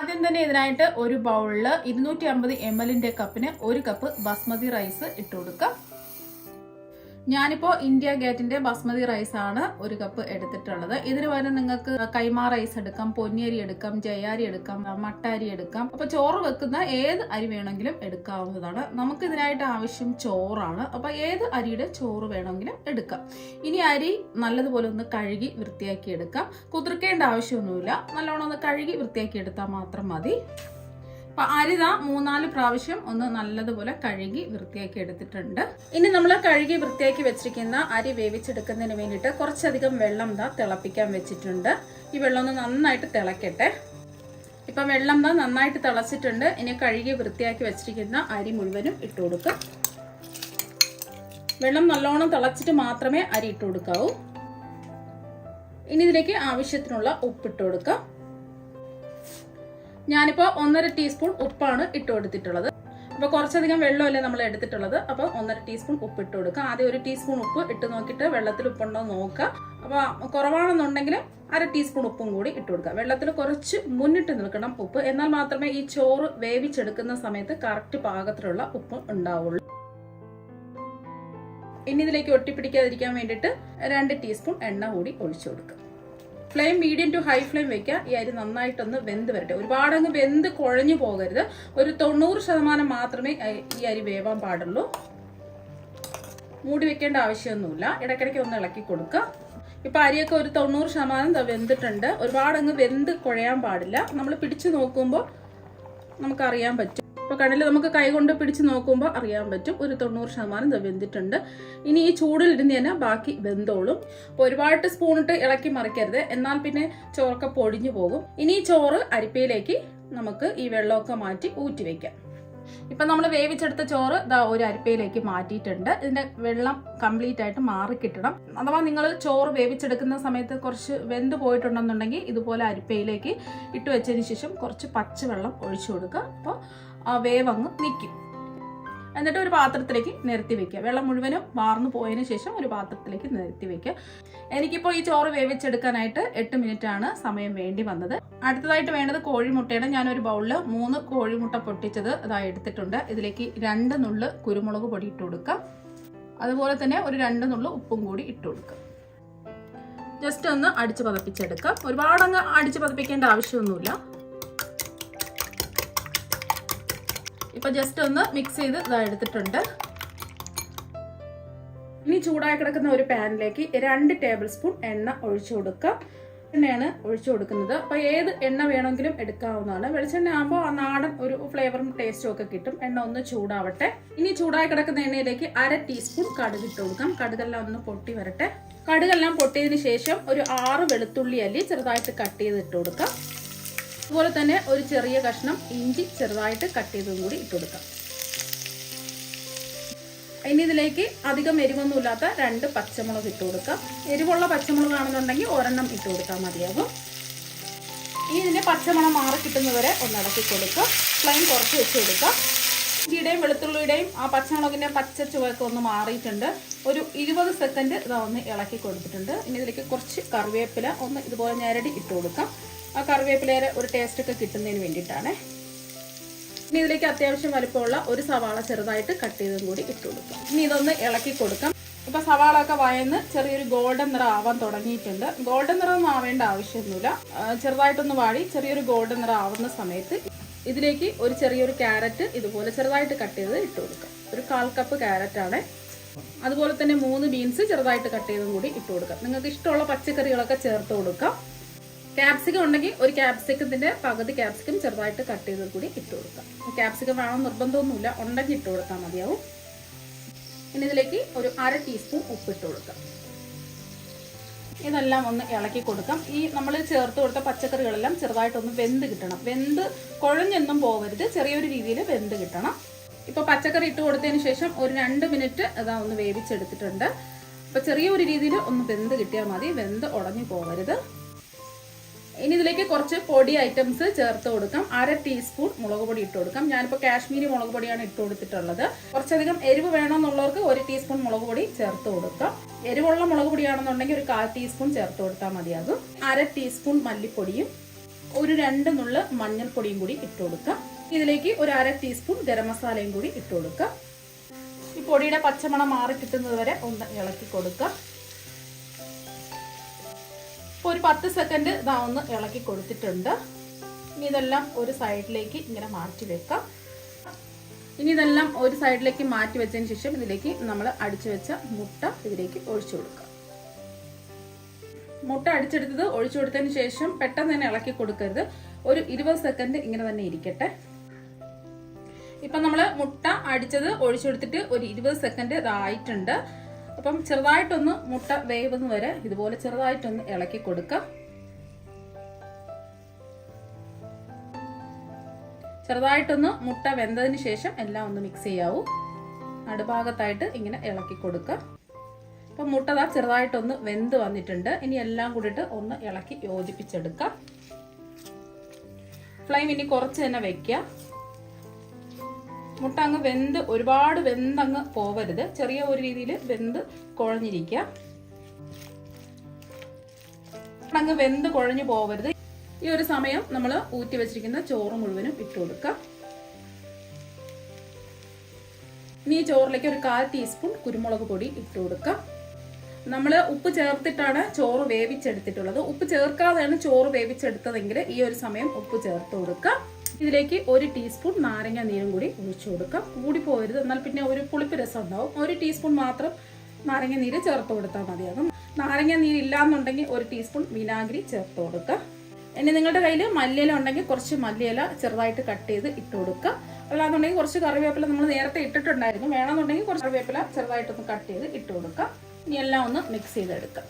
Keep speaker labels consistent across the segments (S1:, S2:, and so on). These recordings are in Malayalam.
S1: ആദ്യം തന്നെ ഇതിനായിട്ട് ഒരു ബൗളിൽ ഇരുന്നൂറ്റി അമ്പത് എം എല്ലിന്റെ കപ്പിന് ഒരു കപ്പ് ബസ്മതി റൈസ് ഇട്ട് കൊടുക്കാം. ഞാനിപ്പോ ഇന്ത്യ ഗേറ്റിന്റെ ബസ്മതി റൈസ് ആണ് ഒരു കപ്പ് എടുത്തിട്ടുള്ളത്. ഇതിന് പകരം നിങ്ങൾക്ക് കൈമാ റൈസ് എടുക്കാം പൊന്നിയരി എടുക്കാം ജയാരി എടുക്കാം മട്ടാരി എടുക്കാം. അപ്പൊ ചോറ് വെക്കുന്ന ഏത് അരി വേണമെങ്കിലും എടുക്കാവുന്നതാണ്. നമുക്ക് ഇതിനായിട്ട് ആവശ്യം ചോറാണ്. അപ്പൊ ഏത് അരിയുടെ ചോറ് വേണമെങ്കിലും എടുക്കാം. ഇനി അരി നല്ലതുപോലെ ഒന്ന് കഴുകി വൃത്തിയാക്കി എടുക്കാം. കുതിർക്കേണ്ട ആവശ്യമൊന്നുമില്ല. നല്ലോണം ഒന്ന് കഴുകി വൃത്തിയാക്കി എടുത്താൽ മാത്രം മതി. അപ്പൊ അരിത മൂന്നാൽ പ്രാവശ്യം ഒന്ന് നല്ലതുപോലെ കഴുകി വൃത്തിയാക്കി എടുത്തിട്ടുണ്ട്. ഇനി നമ്മൾ കഴുകി വൃത്തിയാക്കി വെച്ചിരിക്കുന്ന അരി വേവിച്ചെടുക്കുന്നതിന് വേണ്ടിയിട്ട് കുറച്ചധികം വെള്ളം ദാ തിളപ്പിക്കാൻ വെച്ചിട്ടുണ്ട്. ഈ വെള്ളം ഒന്ന് നന്നായിട്ട് തിളക്കട്ടെ. ഇപ്പം വെള്ളം ദാ നന്നായിട്ട് തിളച്ചിട്ടുണ്ട്. ഇനി കഴുകി വൃത്തിയാക്കി വെച്ചിരിക്കുന്ന അരി മുഴുവനും ഇട്ട് കൊടുക്കുക വെള്ളം നല്ലോണം തിളച്ചിട്ട് മാത്രമേ അരി ഇട്ട് കൊടുക്കാവൂ. ഇനി ഇതിലേക്ക് ആവശ്യത്തിനുള്ള ഉപ്പിട്ട് കൊടുക്കാം. ഞാനിപ്പോൾ ഒന്നര ടീസ്പൂൺ ഉപ്പാണ് ഇട്ട് കൊടുത്തിട്ടുള്ളത്. അപ്പോൾ കുറച്ചധികം വെള്ളമല്ലേ നമ്മൾ എടുത്തിട്ടുള്ളത്? അപ്പോൾ ഒന്നര ടീസ്പൂൺ ഉപ്പ് ഇട്ട് കൊടുക്കുക. ആദ്യം ഒരു ടീസ്പൂൺ ഉപ്പ് ഇട്ട് നോക്കിയിട്ട് വെള്ളത്തിൽ ഉപ്പുണ്ടോ നോക്കുക. അപ്പോൾ കുറവാണെന്നുണ്ടെങ്കിൽ അര ടീസ്പൂൺ ഉപ്പും കൂടി ഇട്ട് കൊടുക്കുക. വെള്ളത്തിൽ കുറച്ച് മുന്നിട്ട് നിൽക്കണം ഉപ്പ്. എന്നാൽ മാത്രമേ ഈ ചോറ് വേവിച്ചെടുക്കുന്ന സമയത്ത് കറക്റ്റ് പാകത്തിലുള്ള ഉപ്പ് ഉണ്ടാവുള്ളൂ. ഇനി ഇതിലേക്ക് ഒട്ടിപ്പിടിക്കാതിരിക്കാൻ വേണ്ടിയിട്ട് രണ്ട് ടീസ്പൂൺ എണ്ണ കൂടി ഒഴിച്ചു കൊടുക്കുക. Flame medium to high flame വെക്കുക. ഈ അരി നന്നായിട്ടൊന്ന് വെന്ത് വരട്ടെ. ഒരുപാട് അങ്ങ് വെന്ത് കുഴഞ്ഞു പോകരുത്. ഒരു തൊണ്ണൂറ് ശതമാനം മാത്രമേ ഈ അരി വേവാൻ പാടുള്ളൂ. മൂടി വെക്കേണ്ട ആവശ്യമൊന്നുമില്ല. ഇടയ്ക്കിടയ്ക്ക് ഒന്ന് ഇളക്കി കൊടുക്കുക. ഇപ്പൊ അരിയൊക്കെ ഒരു തൊണ്ണൂറ് ശതമാനം വെന്തിട്ടുണ്ട്. ഒരുപാട് അങ്ങ് വെന്ത് കുഴയാൻ പാടില്ല. നമ്മൾ പിടിച്ചു നോക്കുമ്പോൾ നമുക്കറിയാൻ പറ്റും. ഇപ്പൊ കടലിൽ നമുക്ക് കൈകൊണ്ട് പിടിച്ച് നോക്കുമ്പോൾ അറിയാൻ പറ്റും. ഒരു തൊണ്ണൂറ് ശതമാനം വെന്തിട്ടുണ്ട്. ഇനി ഈ ചൂടിൽ ഇരുന്ന് തന്നെ ബാക്കി വെന്തോളും. അപ്പോൾ ഒരുപാട് സ്പൂണിട്ട് ഇളക്കി മറിക്കരുത്. എന്നാൽ പിന്നെ ചോറൊക്കെ പൊടിഞ്ഞു പോകും. ഇനി ഈ ചോറ് അരിപ്പയിലേക്ക് നമുക്ക് ഈ വെള്ളമൊക്കെ മാറ്റി ഊറ്റി വെക്കാം. ഇപ്പൊ നമ്മൾ വേവിച്ചെടുത്ത ചോറ് ഇതാ ഒരു അരിപ്പയിലേക്ക് മാറ്റിയിട്ടുണ്ട്. ഇതിന്റെ വെള്ളം കംപ്ലീറ്റ് ആയിട്ട് മാറി കിട്ടണം. അഥവാ നിങ്ങൾ ചോറ് വേവിച്ചെടുക്കുന്ന സമയത്ത് കുറച്ച് വെന്ത് പോയിട്ടുണ്ടെന്നുണ്ടെങ്കിൽ ഇതുപോലെ അരിപ്പയിലേക്ക് ഇട്ട് വെച്ചതിന് ശേഷം കുറച്ച് പച്ചവെള്ളം ഒഴിച്ചു കൊടുക്കുക. അപ്പോൾ വേവങ്ങ് നിൽക്കും എന്നിട്ട് ഒരു പാത്രത്തിലേക്ക് നിരത്തി വെക്കുക. വെള്ളം മുഴുവനും വാർന്നു പോയതിനു ശേഷം ഒരു പാത്രത്തിലേക്ക് നിരത്തി വെക്കുക. എനിക്കിപ്പോൾ ഈ ചോറ് വേവിച്ചെടുക്കാനായിട്ട് എട്ട് മിനിറ്റ് ആണ് സമയം വേണ്ടി വന്നത്. അടുത്തതായിട്ട് വേണ്ടത് കോഴിമുട്ടയാണ്. ഞാനൊരു ബൗളിൽ മൂന്ന് കോഴിമുട്ട പൊട്ടിച്ചത് ഇതായി എടുത്തിട്ടുണ്ട്. ഇതിലേക്ക് രണ്ട് നുള്ള് കുരുമുളക് പൊടി ഇട്ട് കൊടുക്കുക അതുപോലെ തന്നെ ഒരു രണ്ട് നുള്ള് ഉപ്പും കൂടി ഇട്ട് കൊടുക്കുക ജസ്റ്റ് ഒന്ന് അടിച്ച് ഒരുപാട് അങ്ങ് അടിച്ച് പതപ്പിക്കേണ്ട ആവശ്യമൊന്നുമില്ല. ഇപ്പൊ ജസ്റ്റ് ഒന്ന് മിക്സ് ചെയ്ത് ഇതാ എടുത്തിട്ടുണ്ട്. ഇനി ചൂടായി കിടക്കുന്ന ഒരു പാനിലേക്ക് രണ്ട് ടേബിൾ സ്പൂൺ എണ്ണ ഒഴിച്ചു കൊടുക്കാം. എണ്ണയാണ് ഒഴിച്ചു കൊടുക്കുന്നത്. അപ്പൊ ഏത് എണ്ണ വേണമെങ്കിലും എടുക്കാവുന്നതാണ്. വെളിച്ചെണ്ണ ആകുമ്പോൾ ആ നാടൻ ഒരു ഫ്ലേവറും ടേസ്റ്റും ഒക്കെ കിട്ടും. എണ്ണ ഒന്ന് ചൂടാവട്ടെ. ഇനി ചൂടായി കിടക്കുന്ന എണ്ണയിലേക്ക് അര ടീസ്പൂൺ കടുക് ഇട്ട് കൊടുക്കാം. കടുകെല്ലാം ഒന്ന് പൊട്ടി വരട്ടെ. കടുകെല്ലാം പൊട്ടിയതിന് ശേഷം ഒരു ആറ് വെളുത്തുള്ളി അല്ലി ചെറുതായിട്ട് കട്ട് ചെയ്ത് ഇട്ട് കൊടുക്കാം. അതുപോലെ തന്നെ ഒരു ചെറിയ കഷ്ണം ഇഞ്ചി ചെറുതായിട്ട് കട്ട് ചെയ്തതും കൂടി ഇട്ട് കൊടുക്കാം. ഇനി ഇതിലേക്ക് അധികം എരിവൊന്നുമില്ലാത്ത രണ്ട് പച്ചമുളക് ഇട്ട് കൊടുക്കാം. എരിവുള്ള പച്ചമുളക് ആണെന്നുണ്ടെങ്കിൽ ഒരെണ്ണം ഇട്ട് കൊടുത്താൽ മതിയാകും. ഇനി ഇതിന്റെ പച്ചമണം മാറി കിട്ടുന്നവരെ ഒന്ന് ഇളക്കി കൊടുക്കുക ഫ്ലെയിം കുറച്ച് വെച്ച് കൊടുക്കുക ഇഞ്ചിയുടെയും വെളുത്തുള്ളിയുടെയും ആ പച്ചമുളകിന്റെ പച്ച ചുവയൊക്കെ ഒന്ന് മാറിയിട്ടുണ്ട്. ഒരു ഇരുപത് സെക്കൻഡ് ഇതൊന്ന് ഒന്ന് ഇളക്കി കൊടുത്തിട്ടുണ്ട്. ഇനി ഇതിലേക്ക് കുറച്ച് കറിവേപ്പില ഒന്ന് ഇതുപോലെ ഞരടി ഇട്ട് കൊടുക്കാം. ആ കറിവേപ്പിലയുടെ ഒരു ടേസ്റ്റ് ഒക്കെ കിട്ടുന്നതിന് വേണ്ടിയിട്ടാണ്. ഇനി ഇതിലേക്ക് അത്യാവശ്യം വലുപ്പമുള്ള ഒരു സവാള ചെറുതായിട്ട് കട്ട് ചെയ്തും കൂടി ഇട്ട് കൊടുക്കാം. ഇനി ഇതൊന്ന് ഇളക്കി കൊടുക്കാം. ഇപ്പോൾ സവാള ഒക്കെ വയന്ന് ചെറിയൊരു ഗോൾഡൻ നിറം ആവാൻ തുടങ്ങിയിട്ടുണ്ട്. ഗോൾഡൻ നിറം ഒന്നും ആവേണ്ട ആവശ്യമൊന്നുമില്ല. ചെറുതായിട്ടൊന്ന് വാടി ചെറിയൊരു ഗോൾഡൻ നിറം ആവുന്ന സമയത്ത് ഇതിലേക്ക് ഒരു ചെറിയൊരു ക്യാരറ്റ് ഇതുപോലെ ചെറുതായിട്ട് കട്ട് ചെയ്ത് ഇട്ട് കൊടുക്കാം. ഒരു കാൽ കപ്പ് ക്യാരറ്റ് ആണ്. അതുപോലെ തന്നെ മൂന്ന് ബീൻസ് ചെറുതായിട്ട് കട്ട് ചെയ്തും കൂടി ഇട്ട് കൊടുക്കാം. നിങ്ങൾക്ക് ഇഷ്ടമുള്ള പച്ചക്കറികളൊക്കെ ചേർത്ത് കൊടുക്കാം. ക്യാപ്സിക്കം ഉണ്ടെങ്കിൽ ഒരു ക്യാപ്സിക്കത്തിന്റെ പകുതി ക്യാപ്സിക്കം ചെറുതായിട്ട് കട്ട് ചെയ്ത് കൂടി ഇട്ട് കൊടുക്കാം. ക്യാപ്സിക്കം വേണം നിർബന്ധമൊന്നുമില്ല. ഉണ്ടെങ്കിൽ ഇട്ട് കൊടുത്താൽ മതിയാവും. ഇനി ഇതിലേക്ക് ഒരു അര ടീസ്പൂൺ ഉപ്പ് ഇട്ട് കൊടുക്കാം. ഇതെല്ലാം ഒന്ന് ഇളക്കി കൊടുക്കാം. ഈ നമ്മൾ ചേർത്ത് കൊടുത്ത പച്ചക്കറികളെല്ലാം ചെറുതായിട്ടൊന്ന് വെന്ത് കിട്ടണം. വെന്ത് കുഴഞ്ഞൊന്നും പോകരുത്. ചെറിയൊരു രീതിയിൽ വെന്ത് കിട്ടണം. ഇപ്പോൾ പച്ചക്കറി ഇട്ട് കൊടുത്തതിന് ശേഷം ഒരു രണ്ട് മിനിറ്റ് അതാ ഒന്ന് വേവിച്ചെടുത്തിട്ടുണ്ട്. അപ്പൊ ചെറിയൊരു രീതിയിൽ ഒന്ന് വെന്ത് കിട്ടിയാൽ മതി. വെന്ത് ഉടഞ്ഞു പോകരുത്. ഇനി ഇതിലേക്ക് കുറച്ച് പൊടി ഐറ്റംസ് ചേർത്ത് കൊടുക്കാം. അര ടീസ്പൂൺ മുളക് പൊടി ഇട്ട് കൊടുക്കാം. ഞാനിപ്പോൾ കാശ്മീരി മുളക് പൊടിയാണ് ഇട്ട് കൊടുത്തിട്ടുള്ളത്. കുറച്ചധികം എരിവ് വേണമെന്നുള്ളവർക്ക് ഒരു ടീസ്പൂൺ മുളക് പൊടി ചേർത്ത് കൊടുക്കാം. എരിവുള്ള മുളക് പൊടിയാണെന്നുണ്ടെങ്കിൽ ഒരു കാൽ ടീസ്പൂൺ ചേർത്ത് കൊടുത്താൽ മതിയാകും. അര ടീസ്പൂൺ മല്ലിപ്പൊടിയും ഒരു രണ്ട് നുള്ള് മഞ്ഞൾപ്പൊടിയും കൂടി ഇട്ട് കൊടുക്കാം. ഇതിലേക്ക് ഒരു അര ടീസ്പൂൺ ഗരം മസാലയും കൂടി ഇട്ട് കൊടുക്കാം. ഈ പൊടിയുടെ പച്ചമണം മാറി കിട്ടുന്നത് വരെ ഒന്ന് ഇളക്കി കൊടുക്കാം. ഇപ്പോൾ ഒരു പത്ത് സെക്കൻഡ് ഇതാ ഒന്ന് ഇളക്കി കൊടുത്തിട്ടുണ്ട്. ഇനി ഇതെല്ലാം ഒരു സൈഡിലേക്ക് ഇങ്ങനെ മാറ്റി വെക്കാം. ഇനി ഇതെല്ലാം ഒരു സൈഡിലേക്ക് മാറ്റി വെച്ചതിന് ശേഷം ഇതിലേക്ക് നമ്മൾ അടിച്ചു വെച്ച മുട്ട ഇതിലേക്ക് ഒഴിച്ചു കൊടുക്കുക മുട്ട അടിച്ചെടുത്തത് ഒഴിച്ചു കൊടുത്തതിന് ശേഷം പെട്ടെന്ന് തന്നെ ഇളക്കി കൊടുക്കരുത്. ഒരു ഇരുപത് സെക്കൻഡ് ഇങ്ങനെ തന്നെ ഇരിക്കട്ടെ. ഇപ്പൊ നമ്മൾ മുട്ട അടിച്ചത് ഒഴിച്ചെടുത്തിട്ട് ഒരു ഇരുപത് സെക്കൻഡ് ഇതായിട്ടുണ്ട്. അപ്പം ചെറുതായിട്ടൊന്ന് മുട്ട വേവുന്ന വരെ ഇതുപോലെ ചെറുതായിട്ടൊന്ന് ഇളക്കി കൊടുക്കാം. ചെറുതായിട്ടൊന്ന് മുട്ട വെന്തതിന് ശേഷം എല്ലാം ഒന്ന് മിക്സ് ചെയ്യാവൂ. നടുഭാഗത്തായിട്ട് ഇങ്ങനെ ഇളക്കി കൊടുക്കുക അപ്പം മുട്ട ചെറുതായിട്ടൊന്ന് വെന്ത് വന്നിട്ടുണ്ട്. ഇനി എല്ലാം കൂടിയിട്ട് ഒന്ന് ഇളക്കി യോജിപ്പിച്ചെടുക്കാം. ഫ്ലെയിം ഇനി കുറച്ച് തന്നെ വെക്കുക മുട്ട അങ്ങ് വെന്ത് ഒരുപാട് വെന്തങ്ങ് പോവരുത്. ചെറിയ ഒരു രീതിയിൽ വെന്ത് കുഴഞ്ഞിരിക്കുക അങ്ങ് വെന്ത് കുഴഞ്ഞു പോവരുത്. ഈ ഒരു സമയം നമ്മൾ ഊറ്റി വെച്ചിരിക്കുന്ന ചോറ് മുഴുവനും ഇട്ട് കൊടുക്കുക ഇനി ചോറിലേക്ക് ഒരു കാൽ ടീസ്പൂൺ കുരുമുളക് പൊടി ഇട്ട് നമ്മൾ ഉപ്പ് ചേർത്തിട്ടാണ് ചോറ് വേവിച്ചെടുത്തിട്ടുള്ളത്. ഉപ്പ് ചേർക്കാതെയാണ് ചോറ് വേവിച്ചെടുത്തതെങ്കിൽ ഈ ഒരു സമയം ഉപ്പ് ചേർത്ത് കൊടുക്കുക ഇതിലേക്ക് ഒരു ടീസ്പൂൺ നാരങ്ങ നീരും കൂടി ഒഴിച്ചു കൊടുക്കാം. കൂടി പോകരുത് എന്നാൽ പിന്നെ ഒരു പുളിപ്പ് രസം ഉണ്ടാവും. ഒരു ടീസ്പൂൺ മാത്രം നാരങ്ങ നീര് ചേർത്ത് കൊടുത്താൽ മതിയാകും. നാരങ്ങ നീര് ഇല്ലാന്നുണ്ടെങ്കിൽ ഒരു ടീസ്പൂൺ വിനാഗിരി ചേർത്ത് കൊടുക്കുക ഇനി നിങ്ങളുടെ കയ്യിൽ മല്ലിയില ഉണ്ടെങ്കിൽ കുറച്ച് മല്ലിയില ചെറുതായിട്ട് കട്ട് ചെയ്ത് ഇട്ട് കൊടുക്കുക അല്ലാന്നുണ്ടെങ്കിൽ കുറച്ച് കറിവേപ്പില നമ്മൾ നേരത്തെ ഇട്ടിട്ടുണ്ടായിരുന്നു. വേണമെന്നുണ്ടെങ്കിൽ കുറച്ച് കറിവേപ്പില ചെറുതായിട്ടൊന്ന് കട്ട് ചെയ്ത് ഇട്ട് കൊടുക്കുക ഇനി എല്ലാം ഒന്ന് മിക്സ് ചെയ്തെടുക്കുക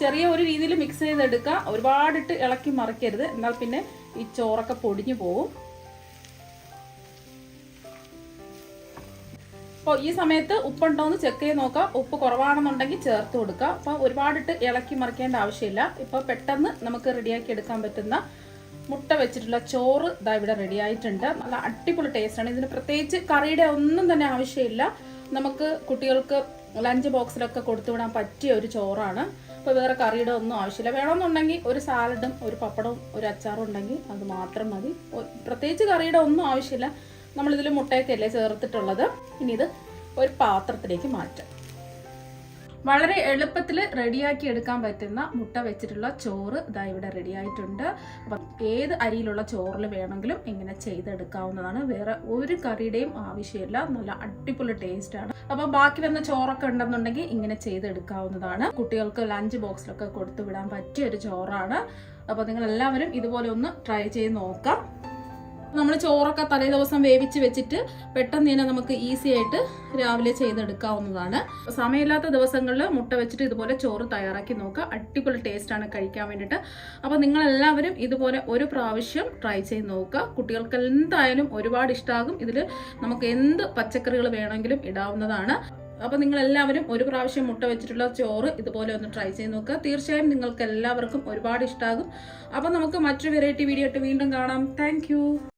S1: ചെറിയ ഒരു രീതിയിൽ മിക്സ് ചെയ്തെടുക്കുക. ഒരുപാടിട്ട് ഇളക്കി മറിക്കരുത്. എന്നാൽ പിന്നെ ഈ ചോറൊക്കെ പൊടിഞ്ഞു പോകും അപ്പോൾ ഈ സമയത്ത് ഉപ്പുണ്ടോ എന്ന് ചെക്ക് ചെയ്ത് നോക്കുക. ഉപ്പ് കുറവാണെന്നുണ്ടെങ്കിൽ ചേർത്ത് കൊടുക്കുക. അപ്പോൾ ഒരുപാടിട്ട് ഇളക്കി മറിക്കേണ്ട ആവശ്യമില്ല. ഇപ്പോൾ പെട്ടെന്ന് നമുക്ക് റെഡിയാക്കി എടുക്കാൻ പറ്റുന്ന മുട്ട വെച്ചിട്ടുള്ള ചോറ് ഇതാ ഇവിടെ റെഡി ആയിട്ടുണ്ട്. നല്ല അടിപൊളി ടേസ്റ്റാണ് ഇതിന് പ്രത്യേകിച്ച് കറിയുടെ ഒന്നും തന്നെ ആവശ്യമില്ല. നമുക്ക് കുട്ടികൾക്ക് ലഞ്ച് ബോക്സിലൊക്കെ കൊടുത്തു വിടാൻ പറ്റിയ ഒരു ചോറാണ്. അപ്പോൾ വേറെ കറിയുടെ ഒന്നും ആവശ്യമില്ല. വേണമെന്നുണ്ടെങ്കിൽ ഒരു സാലഡും ഒരു പപ്പടവും ഒരു അച്ചാറും ഉണ്ടെങ്കിൽ അത് മാത്രം മതി. പ്രത്യേകിച്ച് കറിയുടെ ഒന്നും ആവശ്യമില്ല. നമ്മളിതിൽ മുട്ടയൊക്കെ അല്ലേ ചേർത്തിട്ടുള്ളത്. ഇനി ഇത് ഒരു പാത്രത്തിലേക്ക് മാറ്റാം. വളരെ എളുപ്പത്തിൽ റെഡിയാക്കി എടുക്കാൻ പറ്റുന്ന മുട്ട വെച്ചിട്ടുള്ള ചോറ് ഇതാ ഇവിടെ റെഡി ആയിട്ടുണ്ട്. അപ്പം ഏത് അരിയിലുള്ള ചോറിൽ വേണമെങ്കിലും ഇങ്ങനെ ചെയ്തെടുക്കാവുന്നതാണ്. വേറെ ഒരു കറിയുടെയും ആവശ്യമില്ല. നല്ല അടിപൊളി ടേസ്റ്റാണ് ആണ്. അപ്പൊ ബാക്കി വന്ന ചോറൊക്കെ ഉണ്ടെന്നുണ്ടെങ്കിൽ ഇങ്ങനെ ചെയ്തെടുക്കാവുന്നതാണ്. കുട്ടികൾക്ക് ലഞ്ച് ബോക്സിലൊക്കെ കൊടുത്തു വിടാൻ പറ്റിയ ഒരു ചോറാണ്. അപ്പൊ നിങ്ങൾ എല്ലാവരും ഇതുപോലെ ഒന്ന് ട്രൈ ചെയ്ത് നോക്കാം. നമ്മൾ ചോറൊക്കെ തലേ ദിവസം വേവിച്ച് വെച്ചിട്ട് പെട്ടെന്ന് തന്നെ നമുക്ക് ഈസി ആയിട്ട് രാവിലെ ചെയ്തെടുക്കാവുന്നതാണ്. സമയമില്ലാത്ത ദിവസങ്ങളിൽ മുട്ട വെച്ചിട്ട് ഇതുപോലെ ചോറ് തയ്യാറാക്കി നോക്കുക. അടിപൊളി ടേസ്റ്റ് ആണ് കഴിക്കാൻ വേണ്ടിയിട്ട്. അപ്പോൾ നിങ്ങൾ എല്ലാവരും ഇതുപോലെ ഒരു പ്രാവശ്യം ട്രൈ ചെയ്ത് നോക്കുക. കുട്ടികൾക്ക് എന്തായാലും ഒരുപാട് ഇഷ്ടമാകും ഇതിൽ നമുക്ക് എന്ത് പച്ചക്കറികൾ വേണമെങ്കിലും ഇടാവുന്നതാണ്. അപ്പോൾ നിങ്ങൾ എല്ലാവരും ഒരു പ്രാവശ്യം മുട്ട വെച്ചിട്ടുള്ള ചോറ് ഇതുപോലെ ഒന്ന് ട്രൈ ചെയ്ത് നോക്കുക. തീർച്ചയായും നിങ്ങൾക്ക് എല്ലാവർക്കും ഒരുപാട് ഇഷ്ടമാകും അപ്പോൾ നമുക്ക് മറ്റൊരു വെറൈറ്റി വീഡിയോ ആയിട്ട് വീണ്ടും കാണാം. താങ്ക്